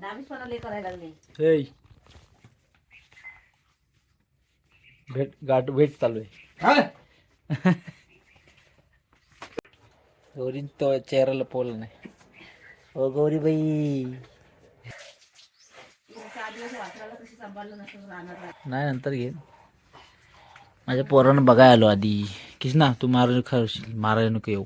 दहावीसपणा लय करायला लागले. हे भेट गाठ भेट चालू आहे. गौरी तो चेहरा लपवला नाही. ओ गौरी बाई सहा दिवस वाचराला कशी सांभाळलं नसतं राहणार नाही. नंतर घे. माझ्या पोरानं बघाय आलो आधी. किस ना तू मारायला खरशील मारायला नको येऊ.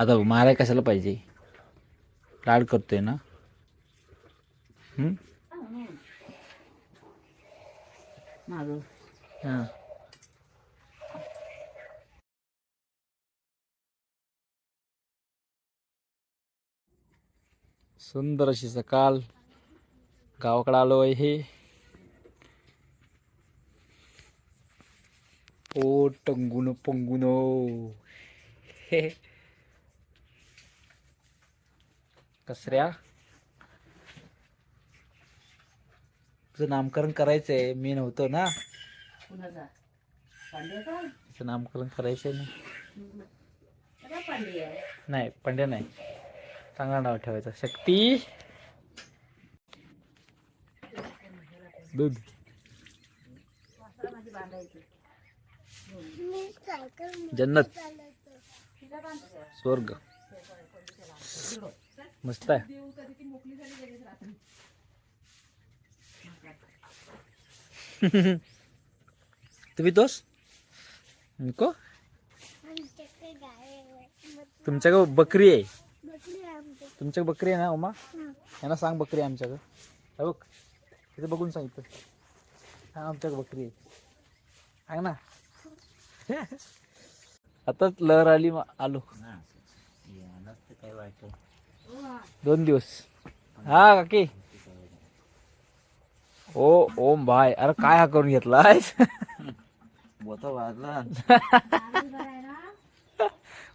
आता बघ, मारायला कशाला पाहिजे? लाड करतोय ना. हां. सुंदर अशी सकाळ. गावाकडे आलो आहे ओ टंगुन पंगुन हे कसऱ्या? तुझं नामकरण करायचंय मी नव्हतो ना. कुणाचा? तिचं नामकरण करायचंय ना. सगळा आहे नाही पंड्या नाही. चांगला नाव ठेवायचं. शक्ती? दूध. माझी बांधायची जन्नत. स्वर्ग. मस्त आहे. तुम्ही तोस नको? तुमच्याकडे बकरी आहे. तुमच्याकडे बकरी आहे ना उमा? यांना सांग बकरी आहे आमच्याकडे. बघ तिथे बघून सांगितलं हा आमच्याकडे बकरी आहे. सांग ना? आताच लहर आली आलो. दोन दिवस. हा काकी. ओ ओम भाई अरे काय हा करून घेतलाय?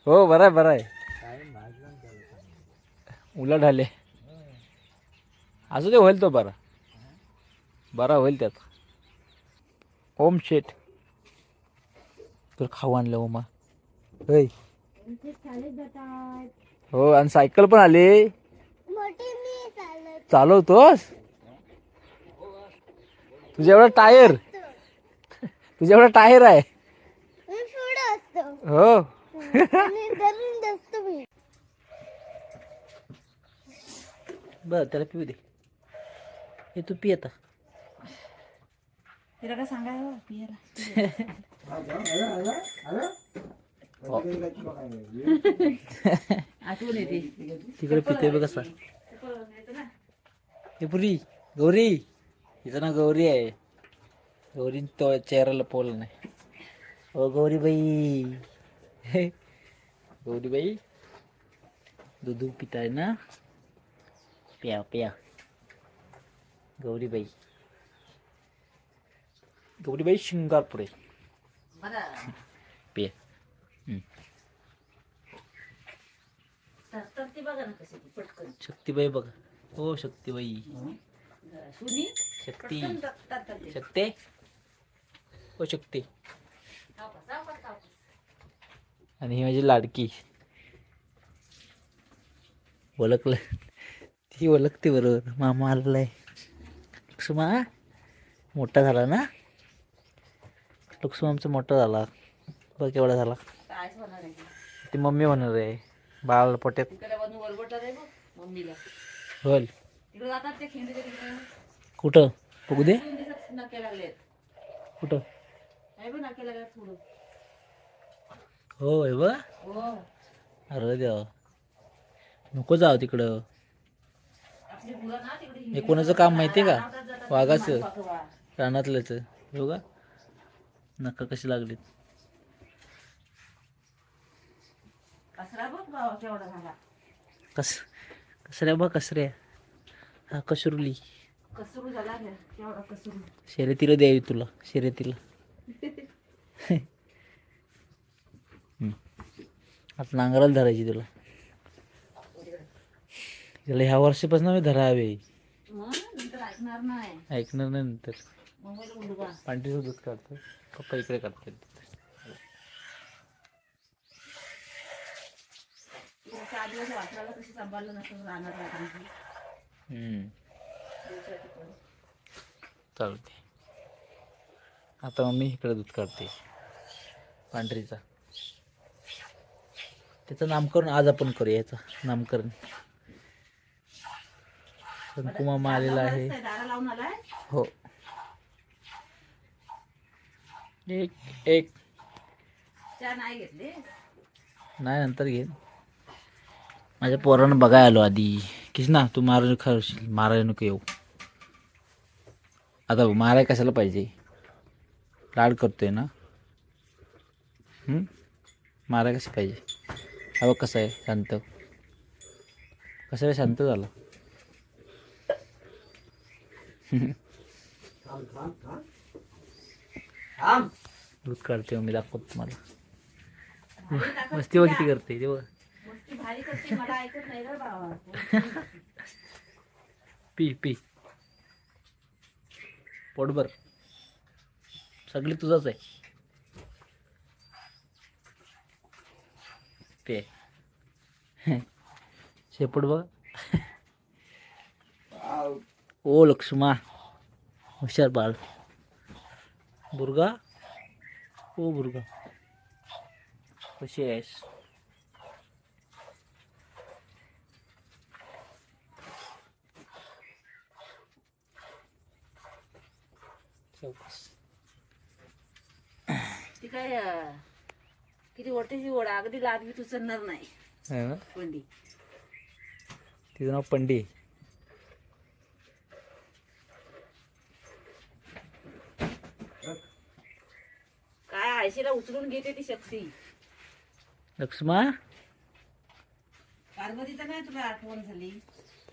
हो बरं आहे बरं आहे उलट आले. असू दे होईल तो बरा. बरा होईल त्यात. ओम शेट तुला खाऊ आणलं ओमा. होय. हो आणि सायकल पण आली. चालवतोस? तुझ्या एवढा टायर. तुझ्या एवढा टायर आहे. हो. बर त्याला पिऊ दे. हे तू पी आता. तिला काय सांगायला पियाला. आठवण येते. तिकडे पिते बघ कसा हे पुरी गौरी. हिचं ना गौरी आहे. गौरी तो चेहरा लपवला नाही. ओ गौरी बाई गौरी बाई दूध पिताय ना? प्या प्या गौरी बाई गौरी बाई शिंगारपुरे पे. तर तर ती बघा ना कशी ती पटकन. शक्तीबाई बघा. हो शक्तीबाई. सुनी. शक्ती. पटकन ते. शक्ती. हो शक्ती. सावकाश, सावकाश, सावकाश. आणि ही माझी लाडकी. ओळखलं. ती ओळखते बरोबर. मामा आलेला आहे लक्ष्मा मोठा झाला ना? लक्ष्मा आमचा मोठा झाला. बघ केवढा झाला. कायच होणार आहे ती मम्मी होणार आहे. होल ते खिंडीच्या तिकडे. कुठं? बघू दे. कुठं? हो हो. अरे देवा. नको जाऊ तिकडं. हे कोणाचं काम माहिती आहे का? वाघाचं. पाठवा. रानातल्याच हो का? नका कशी लागलीत. कचरा बघ बाबा केवढा झाला. कस कसऱ्या बघ कसऱ्या हा कसरुली कसरू झाला रे केवढा कसरू शर्यतीला द्यावी तुला शर्यतीला. हम्म. आता नांगराला धरायची तुला. त्याला ह्या वर्षापासून मी धरावे. मग नंतर ऐकणार नाही. ऐकणार नाही नंतर. मुंबईला पांढरी दूध काढतो. पप्पा इकडे काढतात दिवस वाचराला सांभाळलं नसतं राहणार. चालते आता मम्मी इकडे दूध काढते. पांढरीचा. त्याचं नामकरण आज आपण करूया याचं नामकरण. शंकू मामा आलेला आहे. हो. एक एक. नाही नंतर घेईन. माझ्या पोरानं बघाय आलो आधी. किस ना तू मारायला खरशील मारायला नको येऊ. आता माराय कशाला पाहिजे? लाड करतोय ना? मारा माराय कशी पाहिजे? अहो कसं आहे शांत. कसं आहे शांत झाला. दूध काढते मी दाखवतो तुम्हाला. मस्ती बघ किती करते तेव्हा पी पी. पोटभर सगळी तुझाच आहे. पे. शेपूट बघ. ओ लक्ष्मा. हुशार बाळ. बुर्गा? ओ बुर्गा. कशी आहेस? चौकस. ती काय अं, किती ओढते ओढ अगदी लाद बी उचलणार नाही. है ना? कोंडी तिचं नाव पंडी. आहे. काय आयशीला उचलून घेते ती शक्ती. लक्ष्मा? पार्वतीचा नाही तुला आठवण झाली?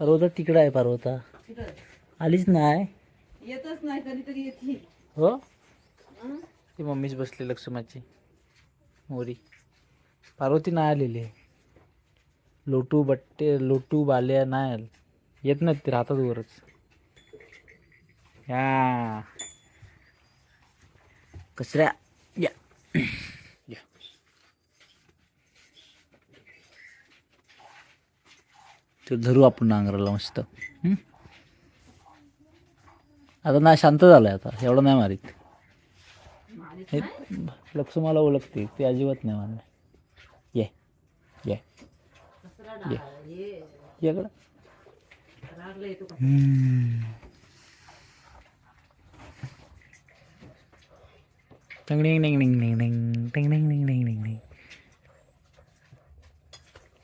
पर्वता तिकडं आहे पर्वता. आलीच नाही. येतच नाही कधीतरी येते हो? ती मम्मीच बसली लक्ष्माची. मोरी. पार्वती नाही आलेली आहे. लोटू बट्टे लोटू बाल्या नाही आले येत नाहीत ते राहतात वरच. या. कचऱ्या. या. या. ते धरू आपण नांगराला मस्त? आता नाही शांत झालंय आता एवढं नाही मारीत हे. लक्ष मला ओळखते ते अजिबात नाही मला ये ये हे ये इकडं. टंग टिंग.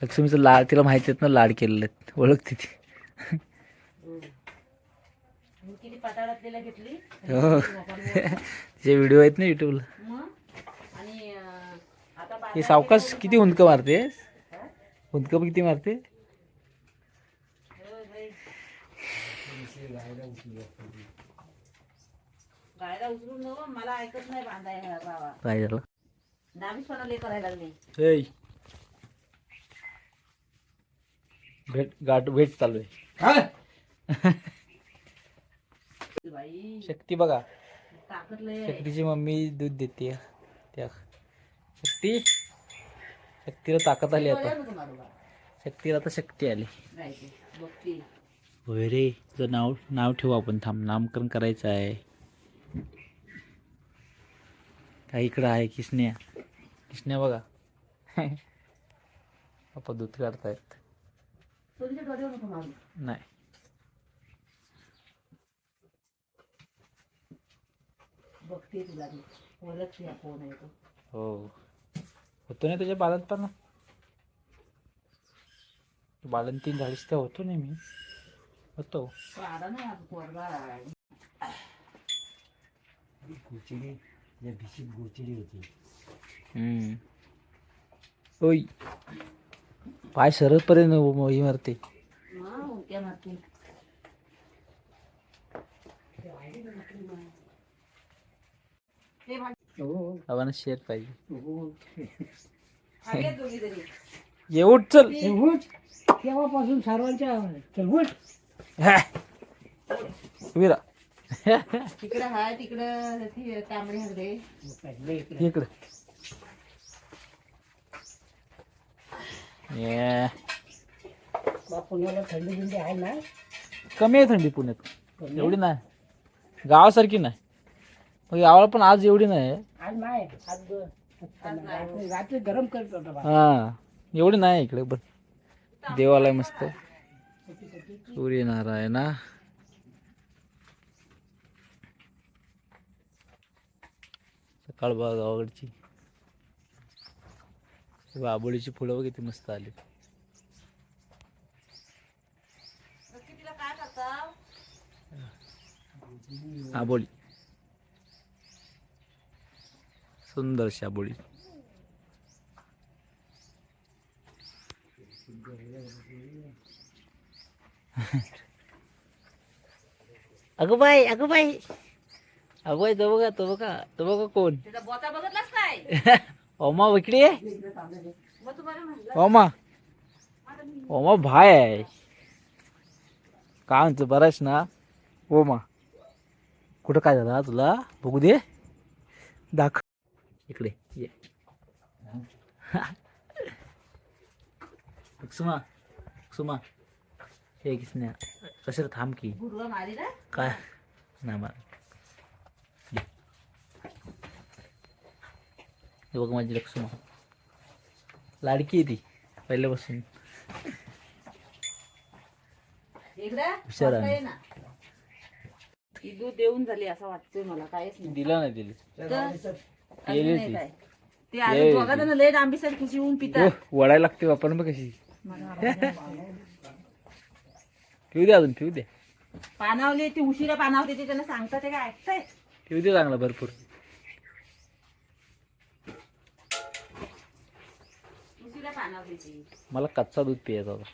लक्ष्मीचं लाड तिला माहिती आहेत ना लाड केलेले आहेत ओळखते ती मी किती पाताळातलेला घेतली. हो. तिचे व्हिडिओ आहेत ना युट्यूबला आणि हे सावकाश किती हुंदकं मारते हं? हुंदकं किती मारते? मला ऐकत नाही काय झालं? करायला लागली. हे भेट गाठ भेट चालू आहे. शक्ती बघा. शक्तीची मम्मी दूध देते. त्या शक्ती. शक्तीला ताकद आली आता. शक्तीला आता शक्ती आली. होय रे तुझं नाव नाव ठेवू आपण. थांब नामकरण करायचं आहे. काय इकडं आहे किसन्या? किसन्या बघा. आपण दूध काढतायत. नाही. बघते तुला मी ओळखते हा कोण आहे तो. हो. होतो ना तुझ्या बालत पण बालन तीन झालीस तर होतो नाही मी. होतो. आला नाही आज पोरगा. हम्म. ओय. पाय सरतपर्यंत ही मारते. हा उलट्या मारते. भाग- आव्हानं शेअर पाहिजे. ये उठ चल. तेव्हापासून सर्वांच्या चल उठ. तिकडं हाय तिकडं तांबडी इकडे. पुण्याला थंडी बिंडी आहे ना? कमी आहे थंडी पुण्यात. एवढी नाही. गावासारखी नाही. मग गावाला पण आज एवढी नाही. आज नाही आज ग- रात्री रात्री गरम करत होता हा एवढी नाही इकडे बर देवालय मस्त. सूर्यनारायणा. सकाळ बघा गावाकडची बाबोळीची फुलं बघ किती मस्त आली. तिला काय करता? आबोली. सुंदर शाबोळी. अगं बाई अगं बाई. अगं बाई तो बघा तो बघा तो बघा कोण. ओमा वकडी ओमा. ओमा भाय आहे. काय म्हणतो बराच ना? ओमा. कुठं काय झालं तुला? बघू दे. दाख इकडे ये. सुमा सुमा हे किसन्या कशाला थांब की. गुरुवा मारी ना. काय? नाही मला दे. हे बघ माझी लक्ष्मा लाडकी आहे ती पहिल्यापासून. हुशार. ना. दूध देऊन झाली असं वाटतंय मला काहीच नाही. दिला नाही दिली. अजून केली नाही ती. काय. ते ये अजून दोघा जण लेट आंबीसर खुशी होऊन ओ, पितात वडायला लागते वापर मग कशी. पिऊ दे अजून पिऊ दे. पानावली ती उशिरा पानावली ती त्यांना सांगतात ते काय ऐकताय? पिऊ दे चांगला भरपूर. उशिरा पानावली ती. मला कच्चा दूध पियाचा होता?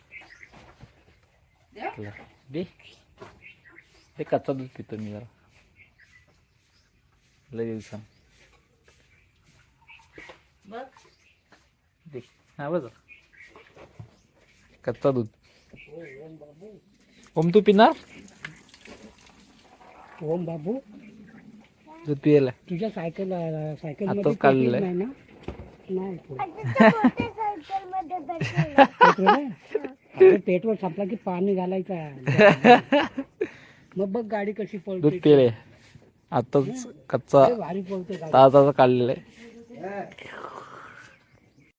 तुला. दे. कच्चा दूध पितो मी जरा. लय दिवसा हा बघ कच्चा दूध. ओम तू पिणार? ओम बाबू दूध पियाला. तुझ्या सायकल सायकल आताच मध्ये काढलेलं आहे. नाही ना? पेट्रोल आहे? अरे पेट्रोल संपला की पाणी घालायचा. मग बघ गाडी कशी दूध पळते पिले आताच कच्चा लय भारी पळते गाडी. ताजा ताजा काढलेला आहे.